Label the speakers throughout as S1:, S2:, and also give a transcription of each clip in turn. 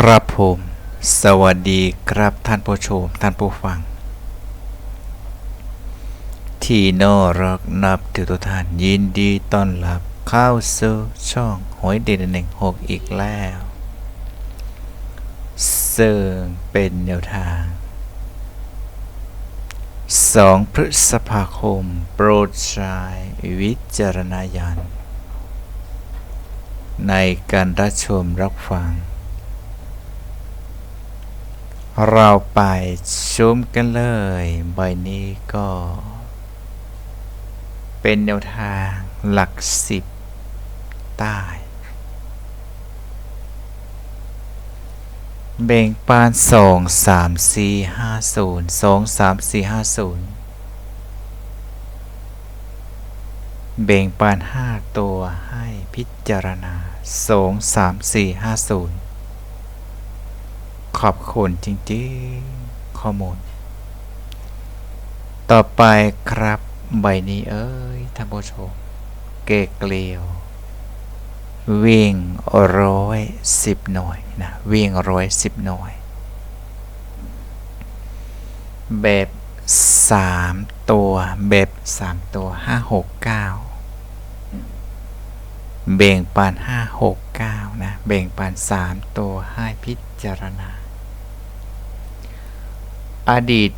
S1: ครับผม สวัสดีครับท่านผู้ชม ท่านผู้ฟัง ที่น่ารักนับถือทุกท่านยินดีต้อนรับเข้าสู่ช่องหอยเด็ดหนึ่งหกอีกแล้วซึ่งเป็นแนวทาง 2 พฤษภาคม โปรดใช้วิจารณญาณในการรับชมรับฟัง เราไปชมกันเลยใบนี้ก็ เป็นแนวทางหลักสิบใต้ เบ่งปานสองสามสี่ห้าศูนย์สองสามสี่ห้าศูนย์เบ่งปานห้าตัวให้พิจารณาสองสามสี่ห้าศูนย์ ขอบคุณจริงๆ ข้อมูล ต่อไปครับ ใบนี้เอ้ยท่านผู้ชม เกเกลียว วิ่งร้อยสิบหน่วยนะ วิ่งร้อยสิบหน่วย แบบสามตัว แบบสามตัวห้าหกเก้าเบ่งปานห้าหกเก้านะ เบ่งปานสามตัวให้พิจารณา อดีต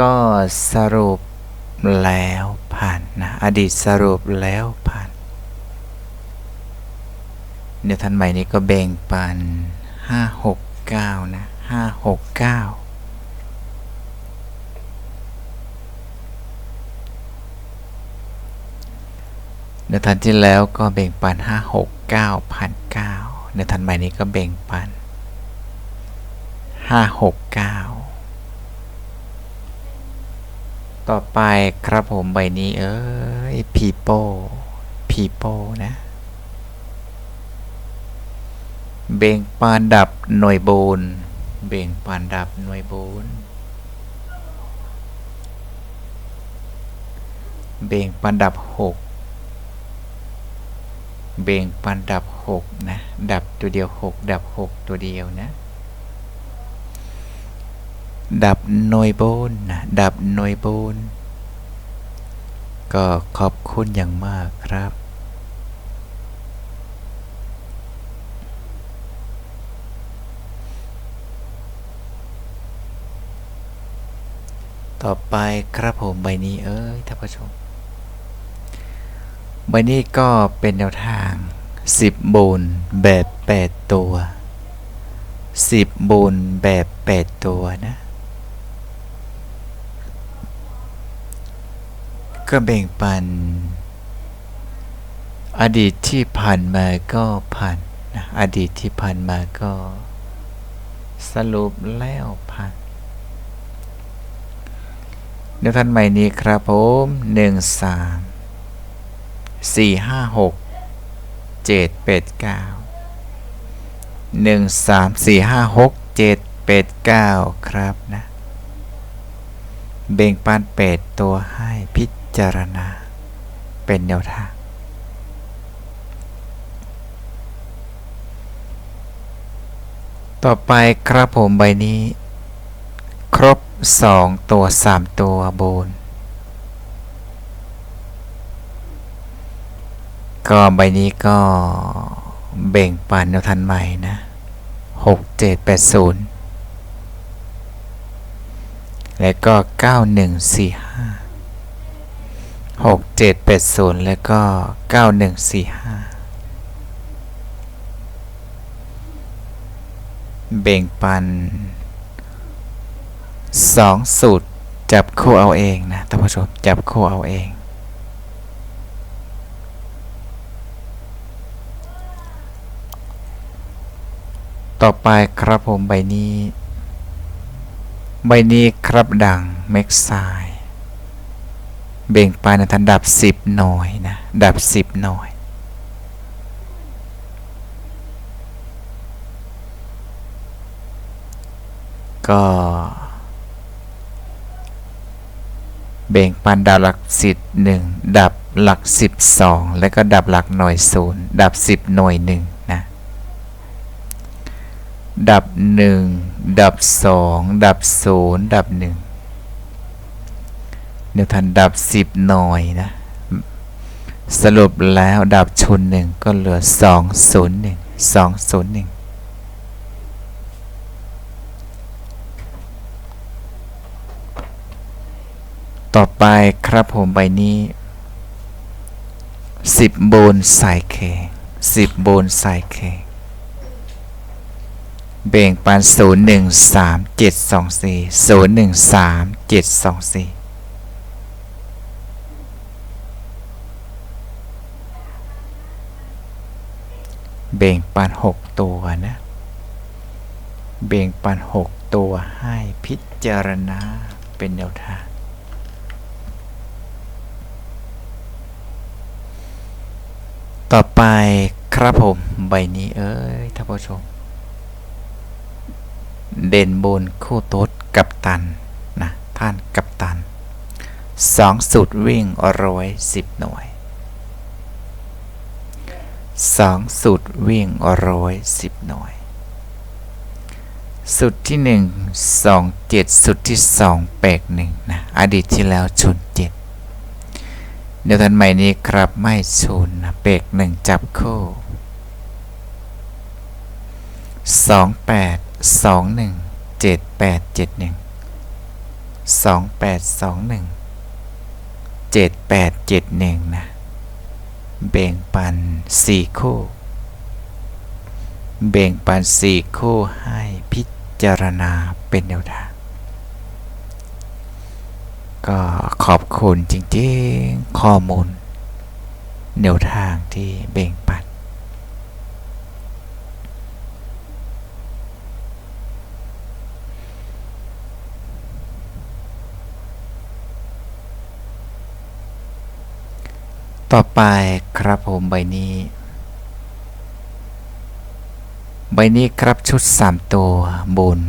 S1: ก็สรุปแล้วผ่านนะอดีตสรุปแล้วผ่าน เดี๋ยวท่านใหม่นี้ก็แบ่งปันห้าหกเก้านะห้าหกเก้าเดี๋ยวท่านที่แล้วก็แบ่งปันห้าหกเก้าพันเก้าเดี๋ยวท่านใหม่นี้ก็แบ่งปันห้าหกเก้า ต่อไปครับผมใบนี้เอ้ยพีโป้พีโป้นะ เบ่งปานดับหน่วยบูนเบ่งปานดับหน่วยบูนเบ่งปานดับหกเบ่งปานดับหกนะ ดับตัวเดียวหกดับหกตัวเดียวนะ ดับหน่วยบนนะดับหน่วยบน ก็ขอบคุณอย่างมากครับ ต่อไปครับผมใบนี้เอ้ยท่านผู้ชม ใบนี้ก็เป็นแนวทาง 10บุญแบบ 8 ตัว 10บุญแบบ 8 ตัวนะ ก็แบ่งปัน อดีตที่ผ่านมาก็ผ่านนะอดีตที่ผ่านมาก็ สรุปแล้วผ่านเดี๋ยวท่านใหม่นี้ครับผมหนึ่งสามสี่ห้าหกเจ็ดแปดเก้าหนึ่งสามสี่ห้าหกเจ็ดแปดเก้าครับนะ เบ่งปานแปดตัวให้พิ จารณา เป็นแนวทาง ต่อไปครับผมใบนี้ ครบ 2 ตัว 3 ตัวบนก็ใบนี้ก็เบ่งปันแนวทันใหม่นะ6 7 8 0แล้วก็9145 6 7 8 0 แล้วก็ 9145 เบ่งปันสองสูตร จับคู่เอาเองนะท่านผู้ชม จับคู่เอาเองต่อไปครับผมใบนี้ ใบนี้ครับดังเม็กไซ เบ่งปานในทันดับ10หน่อยนะ ดับ10หน่อยก็เบ่งปันดับหลักสิบหนึ่งดับหลักสิบสองแล้วก็ดับหลักหน่วยศูนย์ดับสิบหน่วยหนึ่งนะดับหนึ่งดับสองดับศูนย์ดับหนึ่ง เดี๋ยวทันดับสิบหน่อยนะ สรุปแล้วดับชนหนึ่งก็เหลือสองศูนย์หนึ่งสองศูนย์หนึ่งต่อไปครับผมใบนี้สิบโบนสายแขงสิบโบนสายแขงเบ่งปันศูนย์หนึ่งสามเจ็ดสองสี่ศูนย์หนึ่งสามเจ็ดสองสี่ เบ่งปันหกตัวนะ เบ่งปันหกตัวให้พิจารณาเป็นแนวทางต่อไปครับผม ใบนี้เอ้ยท่านผู้ชม เด่นบนคู่โต๊ดกับตัน นะ ท่านกับตันสองสุดวิ่งร้อยสิบหน่วย สองสุดวิ่งร้อยสิบหน่วยสุดที่หนึ่งสองเจ็ดสุดที่สองแปกหนึ่งนะ อดีตที่แล้วชนเจ็ดเดี๋ยวทันใหม่นี้ครับไม่ชนนะเปกหนึ่งจับคู่สองแปดสองหนึ่งเจ็ดแปดเจ็ดหนึ่งสองแปดสองหนึ่งเจ็ดแปดเจ็ดหนึ่งนะ เบ่งปันสี่คู่เบ่งปันสี่คู่ให้พิจารณาเป็นแนวทาง ก็ขอบคุณจริงๆข้อมูล แนวทางที่เบ่งปัน ต่อไปครับผมใบนี้ ใบนี้ครับชุด 3 ตัวบน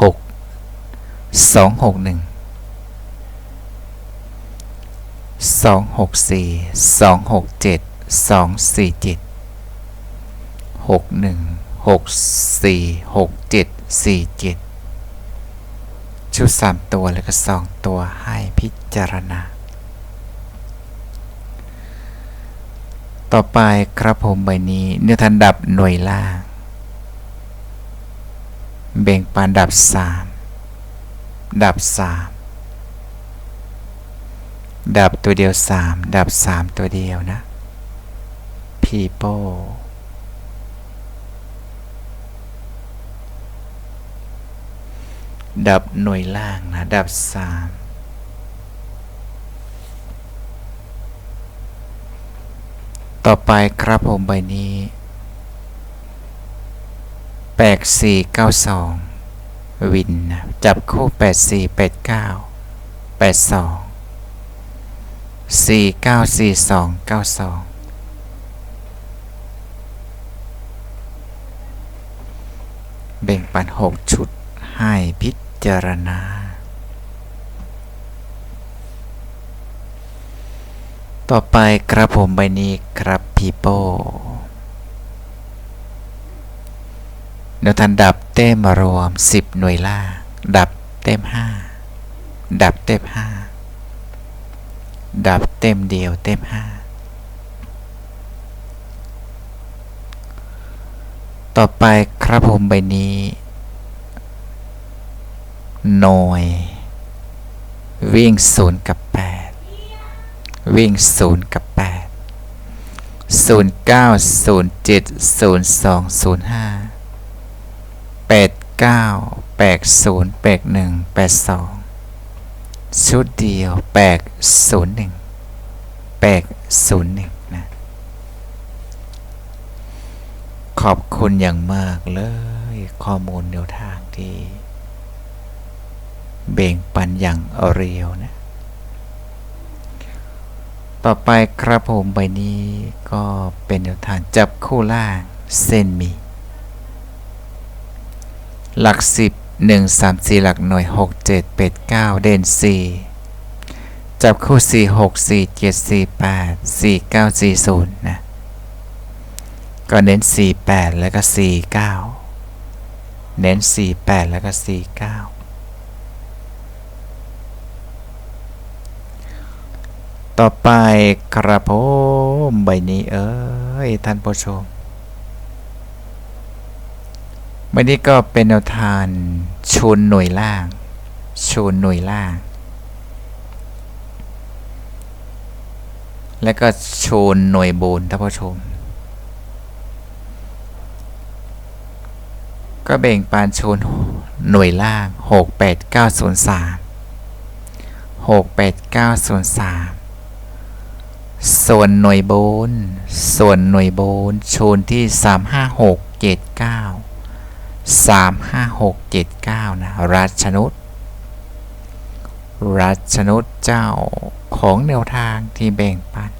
S1: 6 2 6 1 2 6 4 2 6 7 2 4 7 6 1 6 4 6 7 4 7 ชุด 3 ตัวแล้วก็ 2 ตัวให้พิจารณา ต่อไปครับผมใบนี้เนื้อทันดับหน่วยล่างเบ่งปานดับ 3 ดับ 3 ดับตัวเดียว 3 ดับ 3 ตัวเดียวนะพีโป้ดับหน่วยล่างนะ ดับ 3 ต่อไปครับผมใบนี้แปดสี่เก้าสองวิน จับคู่แปดสี่แปดเก้าแปดสองสี่เก้าสี่สองเก้าสองแบ่งปันหกชุดให้พิจารณา ต่อไปครับผมใบนี้ครับพีโป้เดี๋ยวทันดับเต้มรวม 10 หน่วยล่างดับเต็ม 5 ดับเต็ม 5 ดับเต็มเดียวเต็ม 5 ต่อไปครับผมใบนี้ หน่วย วิ่ง 0 กับ 8 วิ่ง 0 กับ 8 0 9 0 7 0 2 0 5 8 9 8 0 8 1 8 2 ชุดเดียว 8 0 1 8 0 1 นะ ขอบคุณอย่างมากเลย ข้อมูลแนวทางที่ เบ่งปันอย่างเรียวนะ ต่อไปครับผมใบนี้ก็เป็นแนวทางจับคู่ล่างเส้นมี หลักสิบหนึ่งสามสี่หลักหน่วยหกเจ็ดเป็ดเก้าเด่นสี่จับคู่สี่หกสี่เจ็ดสี่แปดสี่เก้าสี่ศูนย์นะ ก็เน้นสี่แปดแล้วก็สี่เก้าเน้น 48 แล้วก็ 49 ต่อไปกระผมใบนี้เอ้ยท่านผู้ชมใบนี้ก็เป็นแนวทานชูนหน่วยล่างชูนหน่วยล่าง และก็ชูนหน่วยบนท่านผู้ชม ก็แบ่งปานชูนหน่วยล่าง 6 8 9 0 3 6 8 9 0 3 ส่วนหน่วยโบนส่วนหน่วยโบนชูนที่ 3 5 6 7 9 3 5 6 7 9 นะ รัชนุษรัชนุษเจ้าของแนวทางที่แบ่งปัน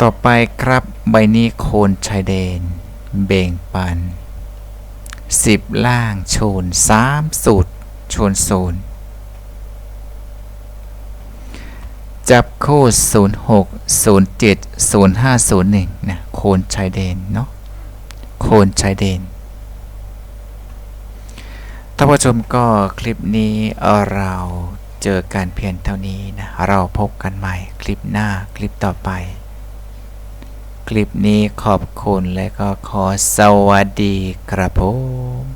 S1: ต่อไปครับใบนี้โคนชายแดน แบ่งปัน 10 ล่างโชน3สูตรโชนศูนย์ จับคู่ 06 07 05 01นะโคนชายแดนเนาะโคนชายแดนท่านผู้ชมก็คลิปนี้เอ่อเราเจอกันเพียงเท่านี้นะเราพบกันใหม่คลิปหน้าคลิปต่อไป คลิปนี้ขอบคุณและก็ขอสวัสดีครับผม